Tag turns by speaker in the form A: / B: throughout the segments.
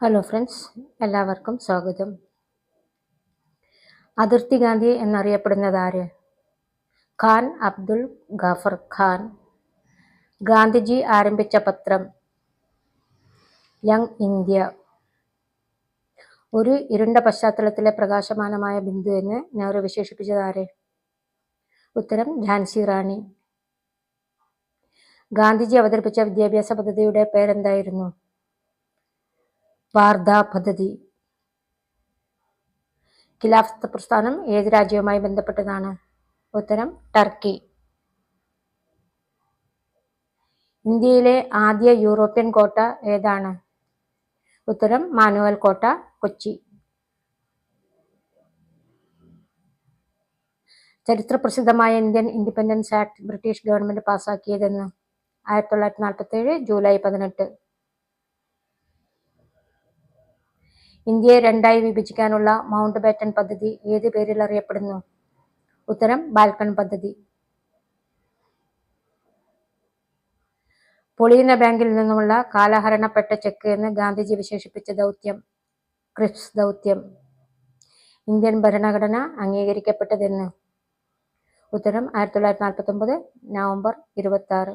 A: Hello friends എല്ലാവർക്കും സ്വാഗതം. അതിർത്തി ഗാന്ധി എന്നറിയപ്പെടുന്നത് ആര്? ഖാൻ അബ്ദുൽ ഗാഫർ ഖാൻ. ഗാന്ധിജി ആരംഭിച്ച പത്രം യങ് ഇന്ത്യ. ഒരു ഇരുണ്ട പശ്ചാത്തലത്തിലെ പ്രകാശമാനമായ ബിന്ദു എന്ന് നെഹ്റു വിശേഷിപ്പിച്ചത് ആര്? ഉത്തരം ഝാൻസി റാണി. ഗാന്ധിജി അവതരിപ്പിച്ച വിദ്യാഭ്യാസ പദ്ധതിയുടെ പേരെന്തായിരുന്നു? വാർധ പദ്ധതി. ഖിലാഫത്ത് പ്രസ്ഥാനം ഏത് രാജ്യവുമായി ബന്ധപ്പെട്ടതാണ്. ഉത്തരം ടർക്കി. ഇന്ത്യയിലെ ആദ്യ യൂറോപ്യൻ കോട്ട ഏതാണ്? ഉത്തരം മാനുവൽ കോട്ട കൊച്ചി. ചരിത്രപ്രസിദ്ധമായ Indian independence act British government പാസ്സാക്കിയതെന്ന് ആയിരത്തി തൊള്ളായിരത്തി നാൽപ്പത്തി ഏഴ് ജൂലൈ പതിനെട്ട്. ഇന്ത്യയെ രണ്ടായി വിഭജിക്കാനുള്ള മൗണ്ട് ബാറ്റൺ പദ്ധതി ഏത് പേരിൽ അറിയപ്പെടുന്നു? ഉത്തരം ബാൽക്കൺ പദ്ധതി. പൊളിയുന്ന ബാങ്കിൽ നിന്നുമുള്ള കാലഹരണപ്പെട്ട ചെക്ക് എന്ന് ഗാന്ധിജി വിശേഷിപ്പിച്ച ദൗത്യം ക്രിപ്സ് ദൗത്യം. ഇന്ത്യൻ ഭരണഘടന അംഗീകരിക്കപ്പെട്ടതെന്ന്. ഉത്തരം ആയിരത്തി തൊള്ളായിരത്തി നാൽപ്പത്തി ഒമ്പത് നവംബർ ഇരുപത്തി ആറ്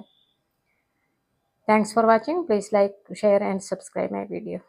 A: thanks for watching please like share and subscribe my video